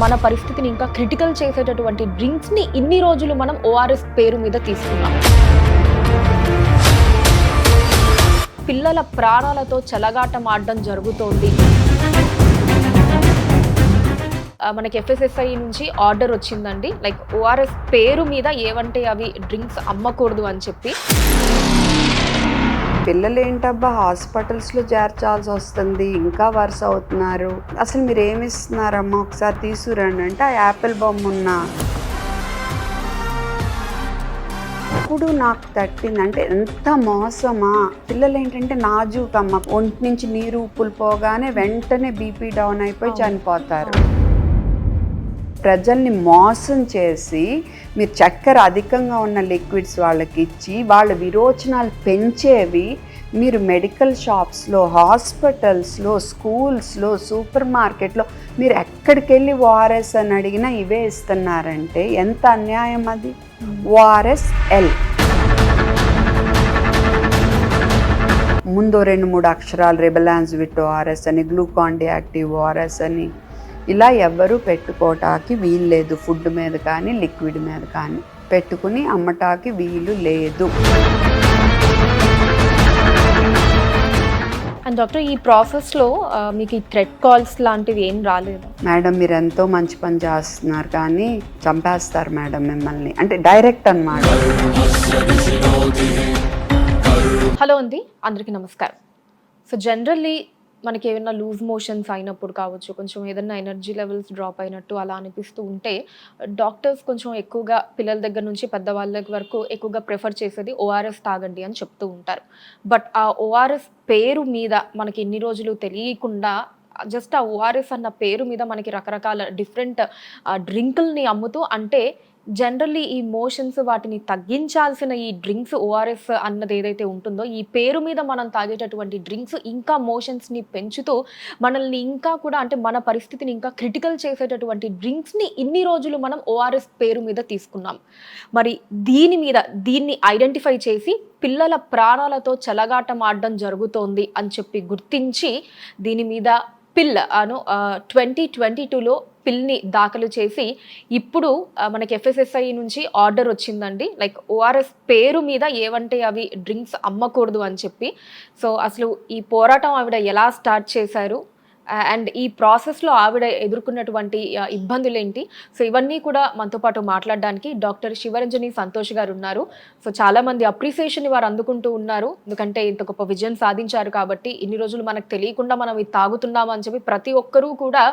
మన పరిస్థితిని ఇంకా క్రిటికల్ చేసేటటువంటి డ్రింక్స్ని ఇన్ని రోజులు మనం ఓఆర్ఎస్ పేరు మీద తీసుకున్నాం. పిల్లల ప్రాణాలతో చెలగాటం ఆడడం జరుగుతోంది. మనకి ఎఫ్ఎస్ఎస్ఐ నుంచి ఆర్డర్ వచ్చిందండి. లైక్ ఓఆర్ఎస్ పేరు మీద ఏవంటే అవి డ్రింక్స్ అమ్మకూడదు అని చెప్పి. పిల్లలు ఏంటబ్బా హాస్పిటల్స్లో చేర్చాల్సి వస్తుంది. ఇంకా వరుస అవుతున్నారు. అసలు మీరు ఏమి ఇస్తున్నారమ్మా ఒకసారి తీసుకురండి అంటే ఆ యాపిల్ బొమ్మ ఉన్నా. ఇప్పుడు నాకు తట్టింది. అంటే ఎంత మోసమా? పిల్లలు ఏంటంటే నాజూకమ్మ. ఒంటి నుంచి నీరు ఉప్పులు పోగానే వెంటనే బీపీ డౌన్ అయిపోయి. చనిపోతారు. ప్రజల్ని మోసం చేసి మీరు చక్కెర అధికంగా ఉన్న లిక్విడ్స్ వాళ్ళకి ఇచ్చి వాళ్ళ విరోచనాలు పెంచేవి మీరు మెడికల్ షాప్స్లో హాస్పిటల్స్లో స్కూల్స్లో సూపర్ మార్కెట్లో మీరు ఎక్కడికి వెళ్ళి ఓఆర్ఎస్ అని అడిగినా ఇవే ఇస్తున్నారంటే ఎంత అన్యాయం అది? ORS L. ముందు రెండు మూడు అక్షరాలు రెబలాన్స్ విట్ ఓఆర్ఎస్ అని గ్లూకాన్ యాక్టివ్ ఓఆర్ఎస్ అని. ఇలా ఎవ్వరూ పెట్టుకోవటానికి వీలు లేదు ఫుడ్ మీద కానీ లిక్విడ్ మీద కానీ పెట్టుకుని అమ్మటానికి వీలు లేదు. అండ్ డాక్టర్ ఈ ప్రాసెస్లో ఆ, మీకు ఈ థ్రెడ్ కాల్స్ లాంటివి ఏం రాలేదు? మేడం మీరు ఎంతో మంచి పని చేస్తున్నారు కానీ చంపేస్తారు మేడం మిమ్మల్ని. అంటే డైరెక్ట్ అన్నమాట. హలో అండి అందరికీ నమస్కారం. సో జనరల్లీ మనకి ఏమైనా లూజ్ మోషన్స్ అయినప్పుడు కావచ్చు కొంచెం ఏదైనా ఎనర్జీ లెవెల్స్ డ్రాప్ అయినట్టు అలా అనిపిస్తూ ఉంటే డాక్టర్స్ కొంచెం ఎక్కువగా పిల్లల దగ్గర నుంచి పెద్దవాళ్ళ వరకు ఎక్కువగా ప్రిఫర్ చేసేది ఓఆర్ఎస్ తాగండి అని చెప్తూ ఉంటారు. బట్ ఆ ఓఆర్ఎస్ పేరు మీద మనకి ఎన్ని రోజులు తెలియకుండా జస్ట్ ఆ ఓఆర్ఎస్ అన్న పేరు మీద మనకి రకరకాల డిఫరెంట్ డ్రింకుల్ని అమ్ముతూ అంటే జనరల్లీ ఈ మోషన్స్ వాటిని తగ్గించాల్సిన ఈ డ్రింక్స్ ఓఆర్ఎస్ అన్నది ఏదైతే ఉంటుందో ఈ పేరు మీద మనం తాగేటటువంటి డ్రింక్స్ ఇంకా మోషన్స్ని పెంచుతూ మనల్ని ఇంకా కూడా అంటే మన పరిస్థితిని ఇంకా క్రిటికల్ చేసేటటువంటి డ్రింక్స్ని ఇన్ని రోజులు మనం ఓఆర్ఎస్ పేరు మీద తీసుకున్నాం. మరి దీని మీద దీన్ని ఐడెంటిఫై చేసి పిల్లల ప్రాణాలతో చెలగాటం ఆడడం జరుగుతోంది అని చెప్పి గుర్తించి దీని మీద పిల్ అను ట్వంటీ ట్వంటీ టూలో పిల్ని దాఖలు చేసి ఇప్పుడు మనకి ఎఫ్ఎస్ఎస్ఐ నుంచి ఆర్డర్ వచ్చిందండి. లైక్ ఓఆర్ఎస్ పేరు మీద ఏవంటే అవి డ్రింక్స్ అమ్మకూడదు అని చెప్పి. సో అసలు ఈ పోరాటం ఆవిడ ఎలా స్టార్ట్ చేశారు? అండ్ ఈ ప్రాసెస్లో ఆవిడ ఎదుర్కొన్నటువంటి ఇబ్బందులు ఏంటి సో ఇవన్నీ కూడా మనతో పాటు మాట్లాడడానికి డాక్టర్ శివరంజని సంతోష్ గారు ఉన్నారు. సో చాలా మంది అప్రిసియేషన్ వారు అందుకుంటూ ఉన్నారు. ఎందుకంటే ఇంత గొప్ప విజయం సాధించారు కాబట్టి ఇన్ని రోజులు మనకు తెలియకుండా మనం ఇది తాగుతున్నాము అని చెప్పి ప్రతి ఒక్కరూ కూడా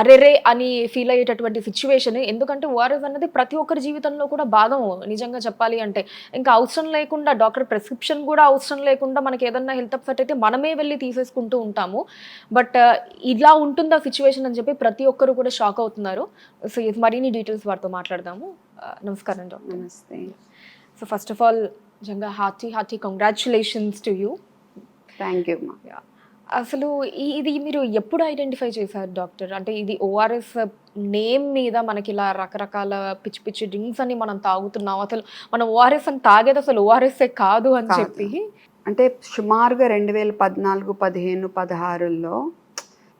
అరెరే అని ఫీల్ అయ్యేటటువంటి సిచ్యువేషన్ ఎందుకంటే ఓఆర్ఎస్ అన్నది ప్రతి ఒక్కరి జీవితంలో కూడా భాగం. నిజంగా చెప్పాలి అంటే ఇంకా అవసరం లేకుండా డాక్టర్ ప్రిస్క్రిప్షన్ కూడా అవసరం లేకుండా మనకి ఏదన్నా హెల్త్ అప్సెట్ అయితే మనమే వెళ్ళి తీసేసుకుంటూ ఉంటాము. బట్ ఇలా ఉంటుందా సిచ్యువేషన్ అని చెప్పి ప్రతి ఒక్కరు కూడా షాక్ అవుతున్నారు. సో ఇది మరిన్ని డీటెయిల్స్ వారితో మాట్లాడదాము. నమస్కారం డాక్టర్. నమస్తే. సో ఫస్ట్ ఆఫ్ ఆల్ నిజంగా hearty hearty congratulations to you thank you అసలు ఇది మీరు ఎప్పుడు ఐడెంటిఫై చేశారు డాక్టర్? అంటే ఇది ఓఆర్ఎస్ నేమ్ మీద మనకి ఇలా రకరకాల పిచ్చి పిచ్చి డ్రింక్స్ అని మనం తాగుతున్నాం. అసలు మనం ఓఆర్ఎస్ అని తాగేది అసలు ఓఆర్ఎస్ కాదు అని. చెప్పి. అంటే సుమారుగా రెండు వేల పద్నాలుగు పదిహేను పదహారుల్లో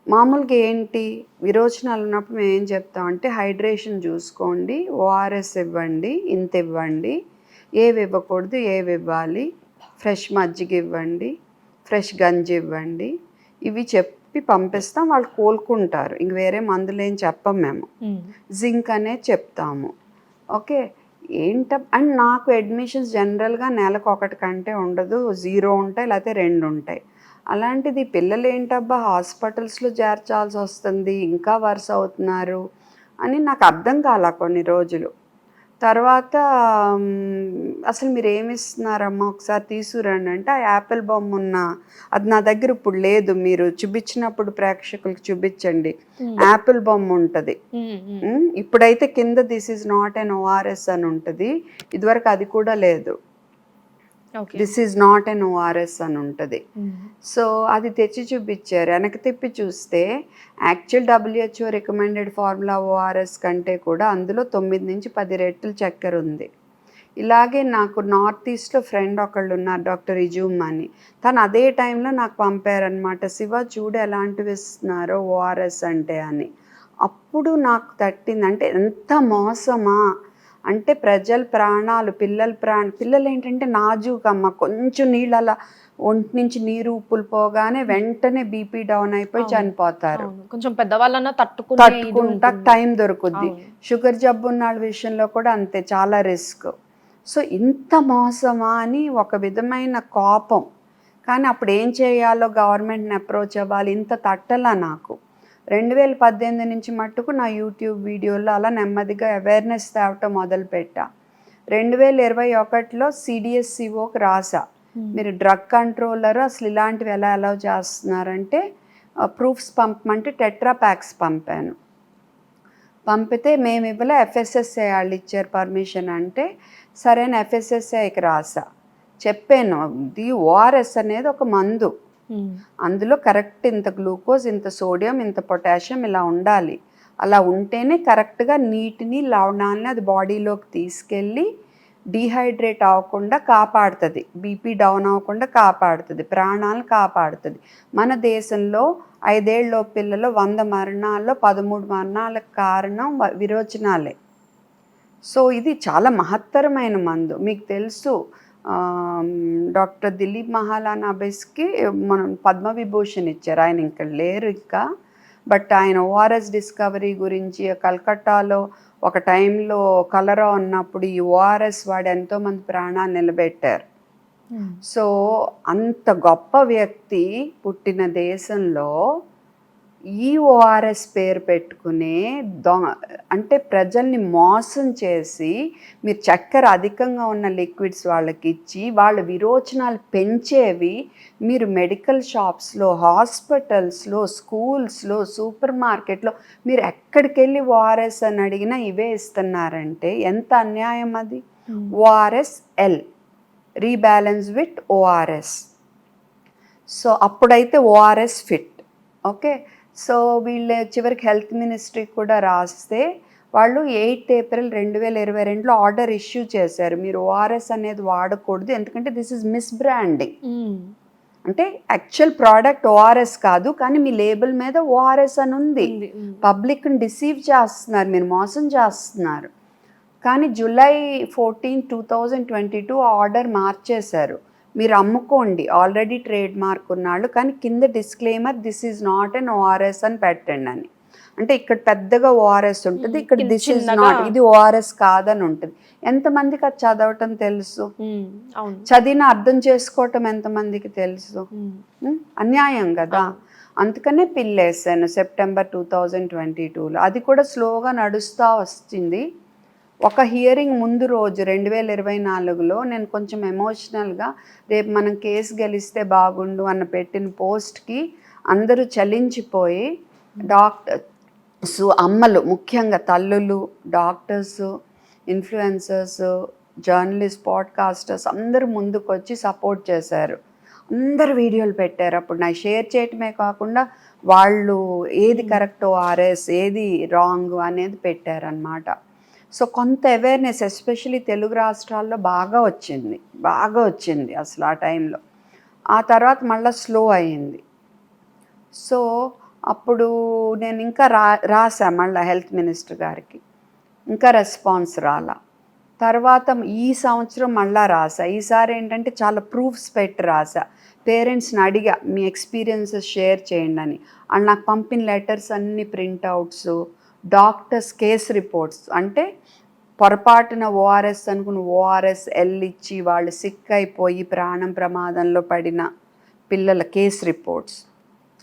మామూలుగా ఏంటి? విరోచనాలు ఉన్నప్పుడు మేము ఏం చెప్తామంటే హైడ్రేషన్ చూసుకోండి ఓఆర్ఎస్ ఇవ్వండి ఇంత ఇవ్వండి ఏవి ఇవ్వకూడదు ఏవి ఇవ్వాలి ఫ్రెష్ మజ్జిగ ఇవ్వండి ఫ్రెష్ గంజి ఇవ్వండి ఇవి చెప్పి పంపిస్తాం వాళ్ళు కోలుకుంటారు. ఇంక వేరే మందులు ఏం చెప్పం మేము. జింక్ అనేది చెప్తాము. ఓకే? ఏంట అండ్ నాకు అడ్మిషన్స్ జనరల్గా నెలకు ఒకటి కంటే ఉండదు. జీరో ఉంటాయి లేకపోతే రెండు ఉంటాయి. అలాంటిది పిల్లలు ఏంటబ్బా హాస్పిటల్స్లో చేర్చాల్సి వస్తుంది ఇంకా వరుస అవుతున్నారు అని నాకు అర్థం కాల కొన్ని రోజులు. తర్వాత అసలు మీరు ఏమి ఇస్తున్నారమ్మా ఒకసారి తీసుకురండి అంటే ఆ యాపిల్ బొమ్మ ఉన్న అది నా దగ్గర ఇప్పుడు లేదు. మీరు చూపించినప్పుడు ప్రేక్షకులకు చూపించండి. యాపిల్ బొమ్మ ఉంటుంది. ఇప్పుడైతే కింద this is not an ORS అని ఉంటుంది. ఇదివరకు అది కూడా లేదు. This is not an ORS అని ఉంటుంది. సో అది తెచ్చి చూపించారు. వెనక్కి తిప్పి చూస్తే actual WHO recommended formula ORS కంటే కూడా అందులో తొమ్మిది నుంచి పది రెట్లు చక్కెర ఉంది. ఇలాగే నాకు నార్త్ ఈస్ట్లో ఫ్రెండ్ ఒకళ్ళు ఉన్నారు డాక్టర్ ఇజూమ్ అని తను అదే టైంలో నాకు పంపారనమాట శివ చూడు ఎలాంటివి ఇస్తున్నారో ఓఆర్ఎస్ అంటే అని. అప్పుడు నాకు తట్టింది. అంటే ఎంత మోసమా? అంటే ప్రజల ప్రాణాలు పిల్లల ప్రాణ పిల్లలు ఏంటంటే నాజూకమ్మ కొంచెం నీళ్ళు అలా ఒంటి నుంచి నీరు ఉప్పులు పోగానే వెంటనే బీపీ డౌన్ అయిపోయి. చనిపోతారు. కొంచెం పెద్దవాళ్ళన్నా తట్టుకునే ఇది తట్టుకుంటా. టైం దొరుకుద్ది. షుగర్ జబ్బు ఉన్న వాళ్ళ విషయంలో కూడా అంతే చాలా రిస్క్ సో ఇంత మోసమా అని ఒక విధమైన కోపం కానీ అప్పుడు ఏం చేయాలో గవర్నమెంట్ని అప్రోచ్ అవ్వాలి ఇంత తట్టలా నాకు రెండు వేల పద్దెనిమిది నుంచి మట్టుకు నా యూట్యూబ్ వీడియోలో అలా నెమ్మదిగా అవేర్నెస్ తేవటం మొదలుపెట్టా రెండు వేల ఇరవై ఒకటిలో సిడిఎస్సిఓకి రాసా ఉమ్. మీరు డ్రగ్ కంట్రోలర్ అసలు ఇలాంటివి ఎలా అలౌ చేస్తున్నారంటే ప్రూఫ్స్ పంపమంటే టెట్రా ప్యాక్స్ పంపాను పంపితే మేము ఇవ్వలే ఎఫ్ఎస్ఎస్ఐ వాళ్ళు ఇచ్చారు పర్మిషన్ అంటే సరైన ఎఫ్ఎస్ఎస్ఐకి రాసా చెప్పాను ఇది ఓఆర్ఎస్ అనేది ఒక మందు. Hmm. అందులో కరెక్ట్ ఇంత గ్లూకోజ్ ఇంత సోడియం ఇంత పొటాషియం ఇలా ఉండాలి. అలా ఉంటేనే కరెక్ట్గా నీటిని లవణాలని అది బాడీలోకి తీసుకెళ్ళి డీహైడ్రేట్ అవ్వకుండా కాపాడుతుంది. బీపీ డౌన్ అవ్వకుండా కాపాడుతుంది. ప్రాణాలను కాపాడుతుంది. మన దేశంలో ఐదేళ్ళలో పిల్లలు వంద మరణాల్లో పదమూడు మరణాలకు కారణం విరోచనాలే. సో ఇది చాలా మహత్తరమైన మందు. మీకు తెలుసు డాక్టర్ దిలీప్ మహాలానాబిస్కి మనం పద్మవిభూషణ్ ఇచ్చారు. ఆయన ఇంకా లేరు ఇంకా. బట్ ఆయన ఓఆర్ఎస్ డిస్కవరీ గురించి కల్కట్టాలో ఒక టైంలో కలరా ఉన్నప్పుడు ఈ ఓఆర్ఎస్ వాడు ఎంతోమంది ప్రాణాలు నిలబెట్టారు. ఉమ్. సో అంత గొప్ప వ్యక్తి పుట్టిన దేశంలో ఈ ఓఆర్ఎస్ పేరు పెట్టుకునే దొ అంటే ప్రజల్ని మోసం చేసి మీరు చక్కెర అధికంగా ఉన్న లిక్విడ్స్ వాళ్ళకి ఇచ్చి వాళ్ళ విరోచనాలు పెంచేవి మీరు మెడికల్ షాప్స్లో హాస్పిటల్స్లో స్కూల్స్లో సూపర్ మార్కెట్లో మీరు ఎక్కడికి వెళ్ళి ఓఆర్ఎస్ అని అడిగినా ఇవే ఇస్తున్నారంటే ఎంత అన్యాయం అది. ORS L rebalance with ORS so అప్పుడైతే ఓఆర్ఎస్ ఫిట్ ఓకే? సో వీళ్ళు చివరికి హెల్త్ మినిస్ట్రీ కూడా రాస్తే వాళ్ళు ఎయిత్ ఏప్రిల్ రెండు వేల ఇరవై రెండులో ఆర్డర్ ఇష్యూ చేశారు. మీరు ఓఆర్ఎస్ అనేది వాడకూడదు. ఎందుకంటే this is misbranding um. అంటే యాక్చువల్ ప్రోడక్ట్ ఓఆర్ఎస్ కాదు కానీ మీ లేబుల్ మీద ఓఆర్ఎస్ అని ఉంది. పబ్లిక్ని డిసీవ్ చేస్తున్నారు. మీరు మోసం చేస్తున్నారు. కానీ July fourteen two thousand twenty two order మార్చేశారు. మీరు అమ్ముకోండి. ఆల్రెడీ ట్రేడ్ మార్క్ ఉన్నాళ్ళు. కానీ కింద disclaimer this is not an ORS అని పెట్టండి అని. అంటే ఇక్కడ పెద్దగా ఓఆర్ఎస్ ఉంటుంది. ఇక్కడ దిస్ ఈజ్ చిన్నగా- నాట్ ఇది ఓఆర్ఎస్ కాదని ఉంటుంది. ఎంతమందికి అది చదవటం తెలుసు? చదివిన అర్థం చేసుకోవటం ఎంతమందికి తెలుసు? అన్యాయం కదా. అందుకనే పిల్లేసాను సెప్టెంబర్ టూ థౌజండ్ ట్వంటీ టూలో. అది కూడా స్లోగా నడుస్తూ వస్తుంది. ఒక హియరింగ్ ముందు రోజు రెండు వేల ఇరవై నాలుగులో నేను కొంచెం ఎమోషనల్గా రేపు మనం కేసు గెలిస్తే బాగుండు అన్న పెట్టిన పోస్ట్కి అందరూ చలించిపోయి డాక్టర్ సో అమ్మలు ముఖ్యంగా తల్లులు డాక్టర్స్ ఇన్ఫ్లుయెన్సర్స్ జర్నలిస్ట్ పాడ్కాస్టర్స్ అందరూ ముందుకు వచ్చి సపోర్ట్ చేశారు. అందరు వీడియోలు పెట్టారు. అప్పుడు నా షేర్ చేయటమే కాకుండా వాళ్ళు ఏది కరెక్ట్ ఆర్ఎస్ ఏది రాంగ్ అనేది పెట్టారనమాట సో కొంత అవేర్నెస్ ఎస్పెషలీ తెలుగు రాష్ట్రాల్లో బాగా వచ్చింది. బాగా వచ్చింది అసలు ఆ టైంలో. ఆ తర్వాత మళ్ళీ స్లో అయింది సో అప్పుడు నేను ఇంకా రా రాసా మళ్ళీ హెల్త్ మినిస్టర్ గారికి. ఇంకా రెస్పాన్స్ రాలా. తర్వాత ఈ సంవత్సరం మళ్ళా రాసా ఈసారి ఏంటంటే చాలా ప్రూఫ్స్ పెట్టి రాసా పేరెంట్స్ని అడిగా మీ ఎక్స్పీరియన్సెస్ షేర్ చేయండి అని. అండ్ నాకు పంపిన లెటర్స్ అన్ని ప్రింట్అవుట్స్ డాక్టర్స్ కేస్ రిపోర్ట్స్. అంటే పొరపాటున ఓఆర్ఎస్ అనుకుని ఓఆర్ఎస్ ఎల్ ఇచ్చి వాళ్ళు సిక్ అయిపోయి ప్రాణం ప్రమాదంలో పడిన పిల్లల కేస్ రిపోర్ట్స్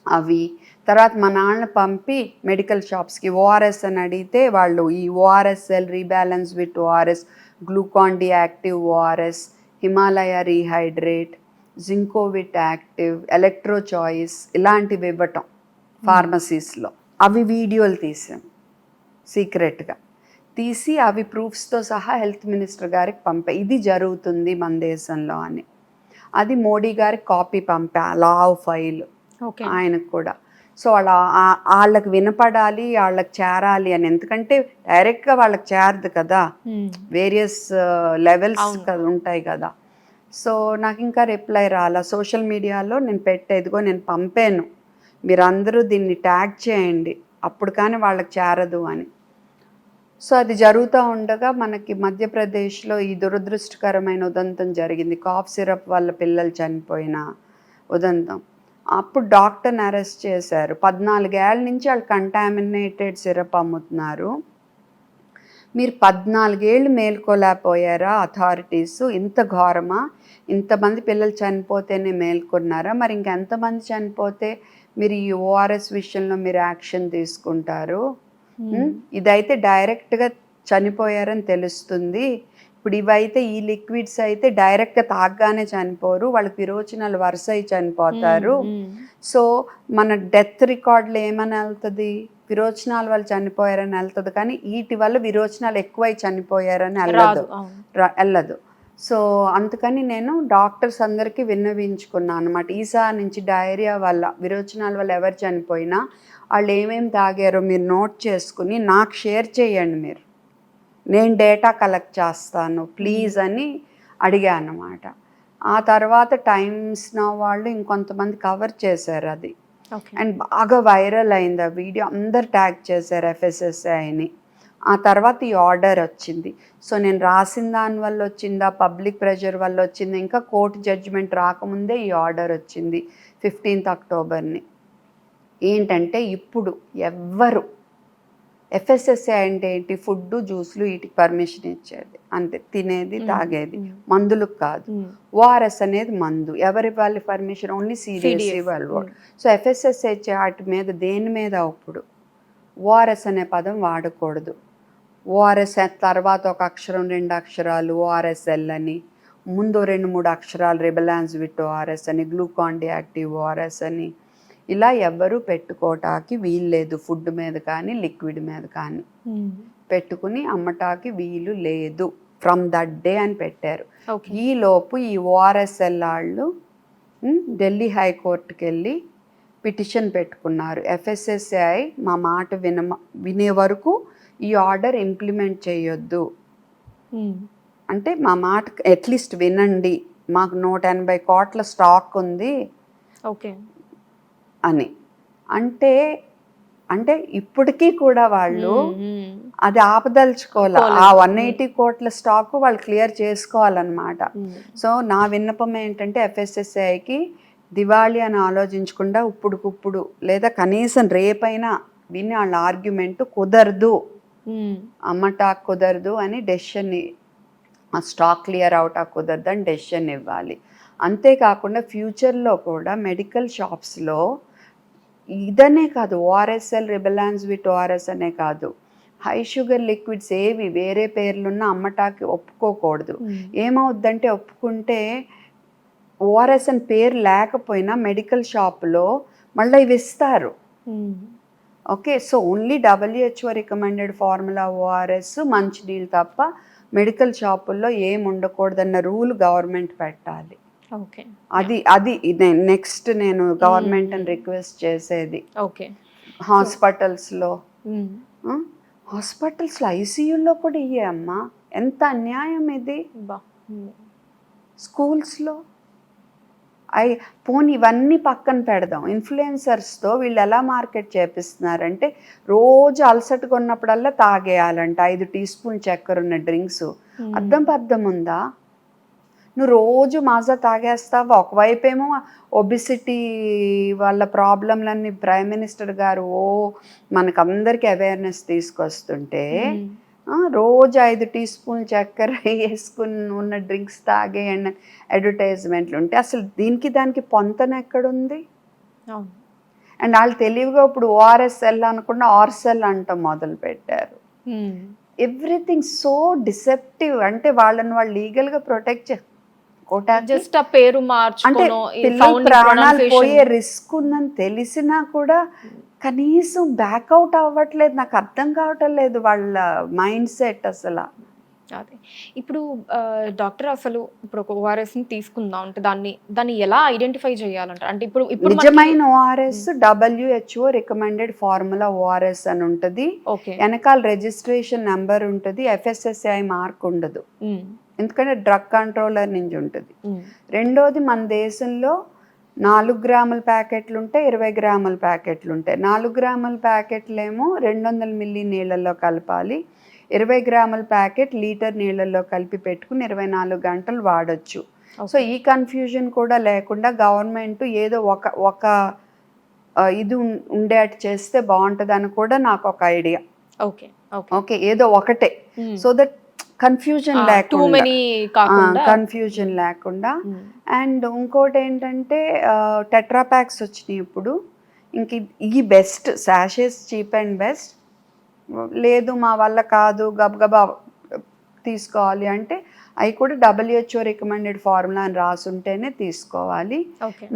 అవి. తర్వాత మా నాన్న పంపి మెడికల్ షాప్స్కి ఓఆర్ఎస్ అని అడిగితే వాళ్ళు ఈ ORS L rebalance with ORS Glucon D active ORS Himalaya rehydrate Zincovit active electro choice ఇలాంటివి ఇవ్వటం ఫార్మసీస్లో. అవి వీడియోలు తీసాం. సీక్రెట్గా. తీసి అవి ప్రూఫ్స్తో సహా హెల్త్ మినిస్టర్ గారికి పంపా. ఇది జరుగుతుంది మన దేశంలో అని. అది మోడీ గారికి కాపీ పంపా లావ్ ఫైల్ ఓకే. ఆయనకు కూడా. సో ఆ- వాళ్ళకి వినపడాలి వాళ్ళకి చేరాలి అని. ఎందుకంటే డైరెక్ట్గా వాళ్ళకి చేరదు కదా. వేరియస్ లెవెల్స్ ఉంటాయి కదా. సో నాకు ఇంకా రిప్లై రాలా. సోషల్ మీడియాలో నేను పెట్టేదిగో నేను పంపాను. మీరందరూ దీన్ని ట్యాగ్ చేయండి. అప్పుడు కానీ వాళ్ళకి చేరదు అని. సో అది జరుగుతూ ఉండగా మనకి మధ్యప్రదేశ్లో ఈ దురదృష్టకరమైన ఉదంతం జరిగింది. కాఫ్ సిరప్ వల్ల పిల్లలు చనిపోయిన ఉదంతం. అప్పుడు డాక్టర్ని అరెస్ట్ చేశారు. పద్నాలుగేళ్ళ నుంచి వాళ్ళు కంటామినేటెడ్ సిరప్ అమ్ముతున్నారు. మీరు పద్నాలుగేళ్ళు మేల్కోలేకపోయారా? అథారిటీస్ ఇంత ఘోరమా? ఇంతమంది పిల్లలు చనిపోతేనే మేల్కొన్నారా? మరి ఇంకెంతమంది చనిపోతే మీరు ఈ ఓఆర్ఎస్ విషయంలో మీరు యాక్షన్ తీసుకుంటారు? ఇదైతే డైరెక్ట్గా చనిపోయారని తెలుస్తుంది. ఇప్పుడు ఇవైతే ఈ లిక్విడ్స్ అయితే డైరెక్ట్గా తాగగానే చనిపోరు. వాళ్ళకి విరోచనాలు వరుస అయి చనిపోతారు సో మన డెత్ రికార్డులు ఏమని వెళ్తుంది? విరోచనాల వల్ల చనిపోయారని వెళ్తుంది. కానీ వీటి వల్ల విరోచనాలు ఎక్కువై చనిపోయారని వెళ్ళదు. వెళ్ళదు. సో అందుకని నేను డాక్టర్స్ అందరికీ విన్నవించుకున్నాను అనమాట ఈసారి నుంచి డయేరియా వల్ల విరోచనాల వల్ల ఎవరు చనిపోయినా వాళ్ళు ఏమేమి తాగారో మీరు నోట్ చేసుకుని నాకు షేర్ చేయండి మీరు. నేను డేటా కలెక్ట్ చేస్తాను ప్లీజ్ అని అడిగాను అనమాట ఆ తర్వాత టైమ్స్ నా వాళ్ళు ఇంకొంతమంది కవర్ చేశారు అది. అండ్ బాగా వైరల్ అయింది ఆ వీడియో. అందరు ట్యాగ్ చేశారు ఎఫ్ఎస్ఎస్ఐని ఆ తర్వాత ఈ ఆర్డర్ వచ్చింది. సో నేను రాసిన దాని వల్ల వచ్చిందా? పబ్లిక్ ప్రెషర్ వల్ల వచ్చిందా? ఇంకా కోర్టు జడ్జిమెంట్ రాకముందే ఈ ఆర్డర్ వచ్చింది ఫిఫ్టీన్త్ అక్టోబర్ని. ఏంటంటే ఇప్పుడు ఎవ్వరు ఎఫ్ఎస్ఎస్ఐ అంటే ఏంటి? ఫుడ్ జ్యూస్లు వీటికి పర్మిషన్ ఇచ్చేది. అంతే. తినేది తాగేది. మందులకు కాదు. ఓఆర్ఎస్ అనేది మందు. ఎవరి వాళ్ళ పర్మిషన్? Only CDSC. వాళ్ళు సో ఎఫ్ఎస్ఎస్ఐ వాటి మీద దేని మీద ఇప్పుడు? ఓఆర్ఎస్ అనే పదం వాడకూడదు. ఓఆర్ఎస్ తర్వాత ఒక అక్షరం రెండు అక్షరాలు ఓఆర్ఎస్ఎల్ అని. ముందు రెండు మూడు అక్షరాలు రిబలాన్స్ విట్ ఓఆర్ఎస్ అని గ్లూకాన్ యాక్టివ్ ఓఆర్ఎస్ అని. ఇలా ఎవ్వరూ పెట్టుకోవటానికి వీల్లేదు ఫుడ్ మీద కానీ లిక్విడ్ మీద కానీ. పెట్టుకుని అమ్మటానికి వీలు లేదు. ఫ్రమ్ దట్ డే అని పెట్టారు. ఈ లోపు ఈ ఓఆర్ఎస్ఎల్ వాళ్ళు ఢిల్లీ హైకోర్టుకి వెళ్ళి పిటిషన్ పెట్టుకున్నారు. ఎఫ్ఎస్ఎస్ఐ మా మాట విన వినే వరకు ఈ ఆర్డర్ ఇంప్లిమెంట్ చేయొద్దు. అంటే మా మాట అట్లీస్ట్ వినండి మాకు నూట ఎనభై కోట్ల స్టాక్ ఉంది. ఓకే. అని. అంటే అంటే ఇప్పటికీ కూడా వాళ్ళు అది ఆపదలుచుకోవాలి? ఆ వన్ ఎయిటీ కోట్ల స్టాక్ వాళ్ళు క్లియర్ చేసుకోవాలన్నమాట. సో నా విన్నపం ఏంటంటే ఎఫ్ఎస్ఎస్ఐకి దివాళీ అని ఆలోచించకుండా ఇప్పుడుకుప్పుడు లేదా కనీసం రేపైనా విని వాళ్ళ ఆర్గ్యుమెంట్ కుదరదు. అమ్మటా కుదరదు అని డెసిషన్ ఆ స్టాక్ క్లియర్ అవుటా కుదరదు అని డెసిషన్ ఇవ్వాలి. అంతేకాకుండా ఫ్యూచర్లో కూడా మెడికల్ షాప్స్లో ఇదనే కాదు ఓఆర్ఎస్ఎల్ రిబలాన్స్ విత్ ఓఆర్ఎస్ అనే కాదు. హై షుగర్ లిక్విడ్స్ ఏవి వేరే పేర్లున్న అమ్మటాకి ఒప్పుకోకూడదు. ఏమవుద్దంటే ఒప్పుకుంటే ఓఆర్ఎస్ అని పేరు లేకపోయినా మెడికల్ షాప్లో మళ్ళీ ఇవి ఇస్తారు. Okay so only WHO recommended formula ORS మంచి నీళ్ళు తప్ప మెడికల్ షాపుల్లో ఏం ఉండకూడదన్న రూల్ గవర్నమెంట్ పెట్టాలి. ఓకే అది అది నెక్స్ట్ నేను గవర్నమెంట్ అని రిక్వెస్ట్ చేసేది. ఓకే హాస్పిటల్స్లో హాస్పిటల్స్లో ఐసీయూలో కూడా ఇయ్యే అమ్మా. ఎంత అన్యాయం ఇది? స్కూల్స్లో అయి పోనీ ఇవన్నీ పక్కన పెడదాం. ఇన్ఫ్లుయెన్సర్స్తో వీళ్ళు ఎలా మార్కెట్ చేపిస్తున్నారంటే రోజు అలసటగా ఉన్నప్పుడల్లా తాగేయాలంట. ఐదు టీ స్పూన్ చక్కెర ఉన్న డ్రింక్స్. అర్థం పర్థం ఉందా? నువ్వు రోజు మాజా తాగేస్తావా? ఒకవైపు ఏమో ఒబిసిటీ వాళ్ళ ప్రాబ్లంలన్నీ ప్రైమ్ మినిస్టర్ గారు ఓ మనకందరికీ అవేర్నెస్ తీసుకొస్తుంటే రోజు ఐదు టీ స్పూన్ చక్కెర వేసుకుని ఉన్న డ్రింక్స్ తాగేయండి అడ్వర్టైజ్మెంట్లు ఉంటే అసలు దీనికి దానికి పొంతన ఎక్కడుంది? అండ్ వాళ్ళు తెలివిగా ఇప్పుడు ఓఆర్ఎస్ఎల్ అనుకున్న ఆర్సెల్ అంటాం మొదలు పెట్టారు ఎవ్రీథింగ్ సో డిసెప్టివ్ అంటే వాళ్ళని వాళ్ళు లీగల్గా ప్రొటెక్ట్ చేసుకోవటానికి జస్ట్ ఆ పేరు sound ప్రాణాలు. పోయే రిస్క్ ఉందని తెలిసినా కూడా కనీసం బ్యాక్అవుట్ అవ్వట్లేదు. నాకు అర్థం కావటం లేదు వాళ్ళ మైండ్ సెట్ అసలు. అదే. ఇప్పుడు డాక్టర్ అసలు ఇప్పుడు ఒక ఓఆర్ఎస్ని తీసుకుందాం అంటే దాన్ని దాన్ని ఎలా ఐడెంటిఫై చేయాలంట అంటే ఇప్పుడు ఇప్పుడు నిజమైన ORS WHO recommended formula ORS అని ఉంటుంది. ఓకే. వెనకాల రిజిస్ట్రేషన్ నెంబర్ ఉంటుంది. ఎఫ్ఎస్ఎస్ఐ మార్క్ ఉండదు. ఉమ్, ఎందుకంటే డ్రగ్ కంట్రోలర్ నుంచి ఉంటుంది. ఉమ్, రెండోది మన దేశంలో నాలుగు గ్రాముల ప్యాకెట్లు ఉంటే ఇరవై గ్రాముల ప్యాకెట్లు ఉంటాయి నాలుగు గ్రాముల ప్యాకెట్లు ఏమో రెండు వందల మిల్లీ నీళ్ళల్లో కలపాలి. ఇరవై గ్రాముల ప్యాకెట్ లీటర్ నీళ్ళల్లో కలిపి పెట్టుకుని ఇరవై నాలుగు గంటలు వాడొచ్చు. సో ఈ కన్ఫ్యూజన్ కూడా లేకుండా గవర్నమెంట్ ఏదో ఒక ఒక ఇది ఉం- ఉండేట్టు చేస్తే బాగుంటుందని కూడా నాకు ఒక ఐడియా. Okay okay. ఏదో ఒకటే. సో దట్ కన్ఫ్యూజన్ లేకుండా. కన్ఫ్యూజన్ లేకుండా. అండ్ ఇంకోటి ఏంటంటే టెట్రాప్యాక్స్ వచ్చినాయి ఇప్పుడు. ఇంక ఈ బెస్ట్ శాషెస్ చీప్ అండ్ బెస్ట్ లేదు మా వల్ల కాదు గబగబా తీసుకోవాలి అంటే అవి కూడా డబ్ల్యూహెచ్ఓ రికమెండెడ్ ఫార్ములా అని రాసుంటేనే తీసుకోవాలి.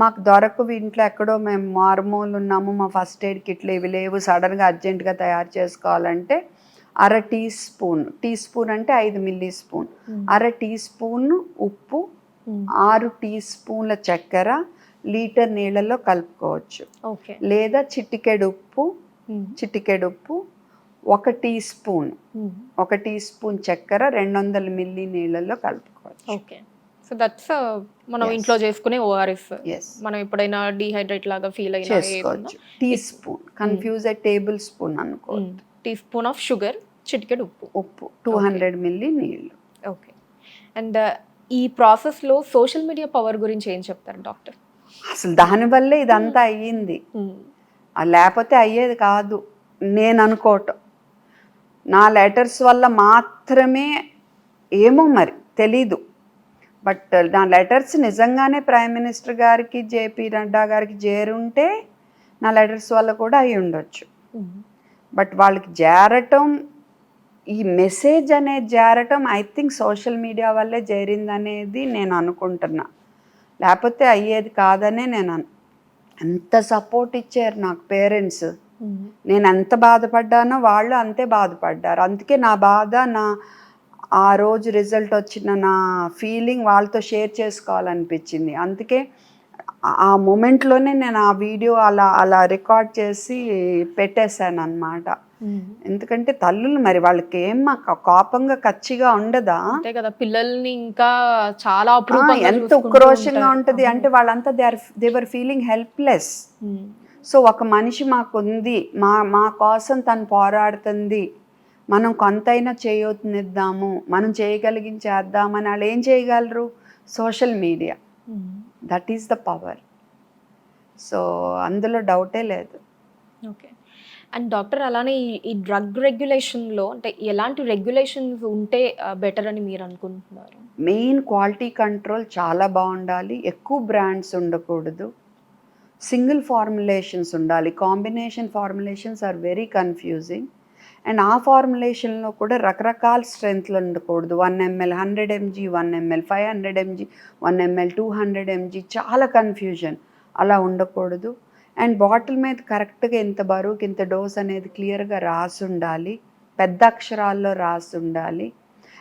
మాకు దొరకవు ఇంట్లో ఎక్కడో మేము మారుమూలు ఉన్నాము మా ఫస్ట్ ఎయిడ్ కిట్లు ఇవి లేవు సడన్గా అర్జెంటుగా తయారు చేసుకోవాలంటే అర టీ స్పూన్ టీ స్పూన్ అంటే ఐదు మిల్లీ స్పూన్. అర టీ స్పూన్ ఉప్పు. ఆరు టీ స్పూన్ల చక్కెర లీటర్ నీళ్ళలో కలుపుకోవచ్చు. ఓకే. లేదా చిటికెడు ఉప్పు. చిటికెడు ఉప్పు ఒక టీ స్పూన్. ఒక టీ స్పూన్ చక్కెర రెండు వందల మిల్లీ నీళ్ళలో కలుపుకోవచ్చు. ఓకే. సో దట్స్ మనం Yes. ఇంట్లో చేసుకునే ఓఆర్ఎస్ ఎస్ మనం ఎప్పుడైనా డిహైడ్రేట్ లాగా ఫీల్ అయినా teaspoon. Confuse tablespoon అనుకో టీ స్పూన్ ఆఫ్ షుగర్ చిటికెడు ఉప్పు. ఉప్పు. టూ హండ్రెడ్ మిల్లీ నీళ్ళు. ఓకే అండ్ ఈ ప్రాసెస్లో సోషల్ మీడియా పవర్ గురించి ఏం చెప్తారు డాక్టర్ అసలు దానివల్లే ఇదంతా అయ్యింది. ఆ లేకపోతే అయ్యేది కాదు. నేను అనుకోవటం నా లెటర్స్ వల్ల మాత్రమే ఏమో మరి తెలీదు. బట్ నా లెటర్స్ నిజంగానే ప్రైమ్ మినిస్టర్ గారికి జేపీ నడ్డా గారికి చేరుంటే నా లెటర్స్ వల్ల కూడా అయి ఉండొచ్చు బట్ వాళ్ళకి చేరటం ఈ మెసేజ్ అనేది చేరటం ఐ థింక్ సోషల్ మీడియా వల్లే చేరిందనేది నేను అనుకుంటున్నా. లేకపోతే అయ్యేది కాదనే నేను అను ఎంత సపోర్ట్ ఇచ్చారు నాకు పేరెంట్స్ నేను ఎంత బాధపడ్డానో వాళ్ళు అంతే బాధపడ్డారు. అందుకే నా బాధ నా ఆ రోజు రిజల్ట్ వచ్చిన నా ఫీలింగ్ వాళ్ళతో షేర్ చేసుకోవాలనిపించింది. అందుకే ఆ- ఆ మూమెంట్లోనే నేను ఆ వీడియో అలా అలా రికార్డ్ చేసి పెట్టేశాను అనమాట ఎందుకంటే తల్లులు మరి వాళ్ళకి ఏం కోపంగా కచ్చిగా ఉండదా? అంతే కదా పిల్లల్ని ఇంకా చాలా ఎంత ఉక్రోషంగా. ఉంటుంది అంటే వాళ్ళంతా they are they were feeling helpless. So ఒక మనిషి మాకు ఉంది మా మా కోసం తను పోరాడుతుంది. మనం కొంతైనా చేయొద్దాము మనం చేయగలిగిన చేద్దామని వాళ్ళు ఏం చేయగలరు? Social media. That is the power. So అందులో డౌటే లేదు. ఓకే. అండ్ డాక్టర్ అలానే ఈ- డ్రగ్ రెగ్యులేషన్లో అంటే ఎలాంటి రెగ్యులేషన్స్ ఉంటే బెటర్ అని మీరు అనుకుంటున్నారు? మెయిన్ క్వాలిటీ కంట్రోల్ చాలా బాగుండాలి. ఎక్కువ బ్రాండ్స్ ఉండకూడదు. సింగిల్ ఫార్ములేషన్స్ ఉండాలి. Combination formulations are very confusing and ఆ ఫార్ములేషన్లో కూడా రకరకాల స్ట్రెంత్లు ఉండకూడదు. One ML hundred MG one ML five hundred MG one ML two hundred MG చాలా కన్ఫ్యూజన్ అలా ఉండకూడదు. అండ్ బాటిల్ మీద కరెక్ట్గా ఇంత బరువుకి ఇంత డోస్ అనేది క్లియర్గా రాసి ఉండాలి పెద్ద అక్షరాల్లో రాసి ఉండాలి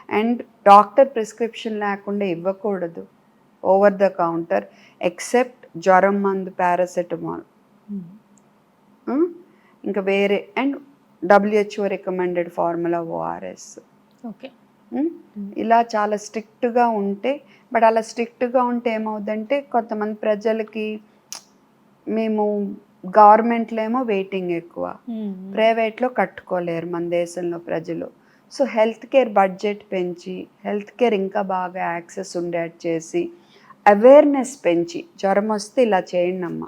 అండ్ డాక్టర్ ప్రిస్క్రిప్షన్ లేకుండా ఇవ్వకూడదు. ఓవర్ ద కౌంటర్ ఎక్సెప్ట్ జ్వరం మందు పారాసెటమాల్. ఇంకా వేరే and WHO recommended formula ORS. Okay. ఇలా చాలా స్ట్రిక్ట్గా ఉంటే బట్ అలా స్ట్రిక్ట్గా ఉంటే ఏమవుతుందంటే కొంతమంది ప్రజలకి మేము గవర్నమెంట్లో ఏమో వెయిటింగ్ ఎక్కువ. ప్రైవేట్లో కట్టుకోలేరు మన దేశంలో ప్రజలు. సో హెల్త్ కేర్ బడ్జెట్ పెంచి హెల్త్ కేర్ ఇంకా బాగా యాక్సెస్ ఉండేట్ చేసి అవేర్నెస్ పెంచి జ్వరం వస్తే ఇలా చేయండి అమ్మ.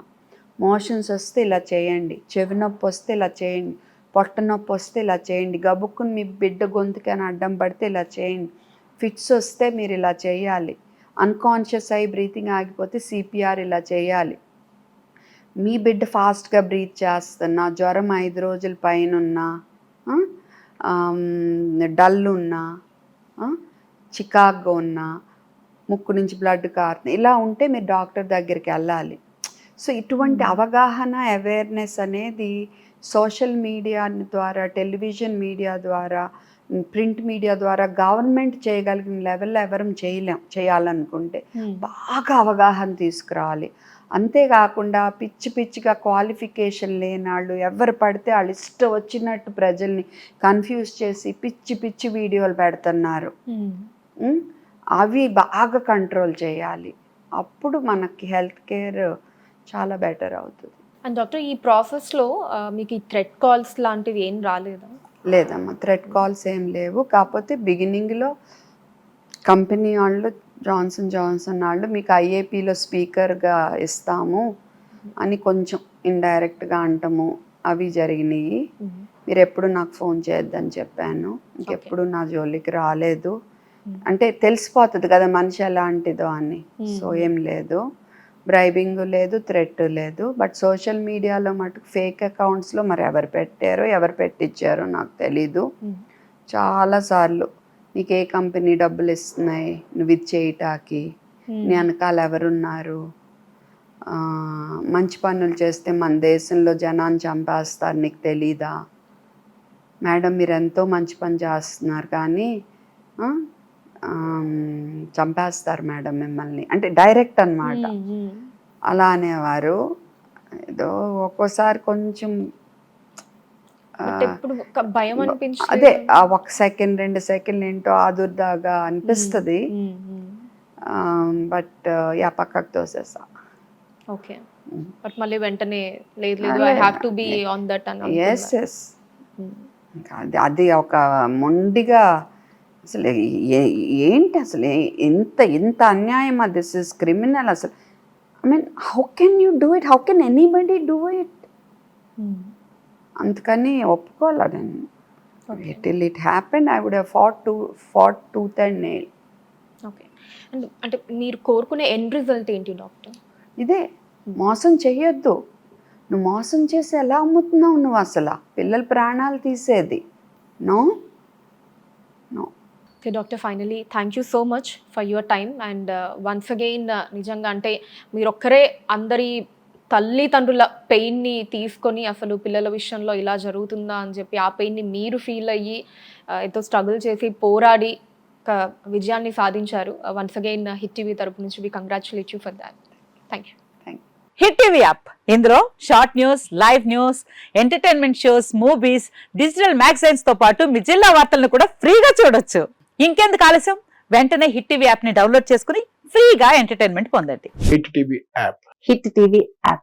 మోషన్స్ వస్తే ఇలా చేయండి. చెవి నొప్పి వస్తే ఇలా చేయండి. పొట్ట నొప్పి వస్తే ఇలా చేయండి. గబుక్కుని మీ బిడ్డ గొంతుకని అడ్డం పడితే ఇలా చేయండి. ఫిట్స్ వస్తే మీరు ఇలా చేయాలి. అన్కాన్షియస్ అయి బ్రీతింగ్ ఆగిపోతే సిపిఆర్ ఇలా చేయాలి. మీ బిడ్డ ఫాస్ట్గా బ్రీత్ చేస్తున్నా జ్వరం ఐదు రోజుల పైన ఉన్నా డల్ ఉన్నా చికాగ్గా ఉన్నా ముక్కు నుంచి బ్లడ్ కారుతుంది ఇలా ఉంటే మీరు డాక్టర్ దగ్గరికి వెళ్ళాలి. సో ఇటువంటి అవగాహన అవేర్నెస్ అనేది సోషల్ మీడియా ద్వారా టెలివిజన్ మీడియా ద్వారా ప్రింట్ మీడియా ద్వారా గవర్నమెంట్ చేయగలిగిన లెవెల్లో ఎవరం చేయలేం చేయాలనుకుంటే బాగా అవగాహన తీసుకురావాలి. అంతేకాకుండా పిచ్చి పిచ్చిగా క్వాలిఫికేషన్ లేని వాళ్ళు ఎవరు పడితే వాళ్ళు ఇష్టం వచ్చినట్టు ప్రజల్ని కన్ఫ్యూజ్ చేసి పిచ్చి పిచ్చి వీడియోలు పెడుతున్నారు? అవి బాగా కంట్రోల్ చేయాలి. అప్పుడు మనకి హెల్త్ కేర్ చాలా బెటర్ అవుతుంది. అండ్ డాక్టర్ ఈ ప్రాసెస్లో మీకు ఈ థ్రెడ్ కాల్స్ లాంటివి ఏం రాలేదా? లేదమ్మా థ్రెడ్ కాల్స్ ఏం లేవు. కాకపోతే బిగినింగ్లో కంపెనీ వాళ్ళు జాన్సన్ జాన్సన్ వాళ్ళు మీకు ఐఏపీలో స్పీకర్గా ఇస్తాము అని కొంచెం ఇండైరెక్ట్గా అంటము. అవి జరిగినాయి. మీరు ఎప్పుడు నాకు ఫోన్ చేయొద్దని చెప్పాను. ఇంకెప్పుడు నా జోలికి రాలేదు. అంటే తెలిసిపోతుంది కదా మనిషి ఎలాంటిదో అని. సో ఏం లేదు. బ్రైబింగ్ లేదు థ్రెట్ లేదు. బట్ సోషల్ మీడియాలో మటుకు ఫేక్ అకౌంట్స్లో మరి ఎవరు పెట్టారో ఎవరు పెట్టించారో నాకు తెలీదు. చాలాసార్లు నీకు ఏ కంపెనీ డబ్బులు ఇస్తున్నాయి నువ్వు ఇది చేయటానికి నీ వెనకాల ఎవరున్నారు? మంచి పనులు చేస్తే మన దేశంలో జనాన్ని చంపేస్తారు నీకు తెలీదా? మేడం మీరు ఎంతో మంచి పని చేస్తున్నారు కానీ చంపేస్తారు మేడం మిమ్మల్ని. అంటే డైరెక్ట్ అన్నమాట. అలా అనేవారు. ఏదో ఒక్కోసారి కొంచెం ఆ, బట్ ఎప్పుడు ఒక భయం అనిపించి అదే ఆ ఒక సెకండ్ రెండు సెకండ్లు ఏంటో ఆదుర్దాగా అనిపిస్తుంది. బట్ యా పక్కకు తోసేసా. ఓకే. బట్ మళ్ళీ వెంటనే లేదు లేదు I have to be on that అని ఎస్ ఎస్ అది అది ఒక మొండిగా అసలు ఏంటి అసలు ఎంత ఎంత అన్యాయం దిస్ ఇస్ క్రిమినల్ అసలు. I mean how can you do it how can anybody do it అందుకని ఒప్పుకోలే నేను. Till it happen I would fight to fight tooth and nail okay and అంటే మీరు కోరుకునే ఎండ్ రిజల్ట్ ఏంటి డాక్టర్ ఇదే మోసం చెయ్యొద్దు. నువ్వు మోసం చేసి ఎలా అమ్ముతున్నావు నువ్వు అసలు? పిల్లల ప్రాణాలు తీసేది. No? No. Okay doctor finally thank you so much for your time and once again నిజంగా అంటే మీరు ఒక్కరే అందరి తల్లిదండ్రుల పెయిన్ని తీసుకొని అసలు పిల్లల విషయంలో ఇలా జరుగుతుందా అని చెప్పి ఆ పెయిన్ని మీరు ఫీల్ అయ్యి ఎంతో స్ట్రగుల్ చేసి పోరాడి విజయాన్ని సాధించారు. వన్స్ అగైన్ హిట్ టీవీ తరపు నుంచి we congratulate you for that thank you thank hit TV app ఇందులో short news live news entertainment shows movies digital మ్యాగజైన్స్తో పాటు మీ జిల్లా వార్తలను కూడా ఫ్రీగా చూడొచ్చు. ఇంకెందుకు ఆలస్యం? వెంటనే హిట్ టీవీ యాప్ని డౌన్లోడ్ చేసుకుని ఫ్రీగా ఎంటర్టైన్మెంట్ పొందండి. Hit TV app hit TV app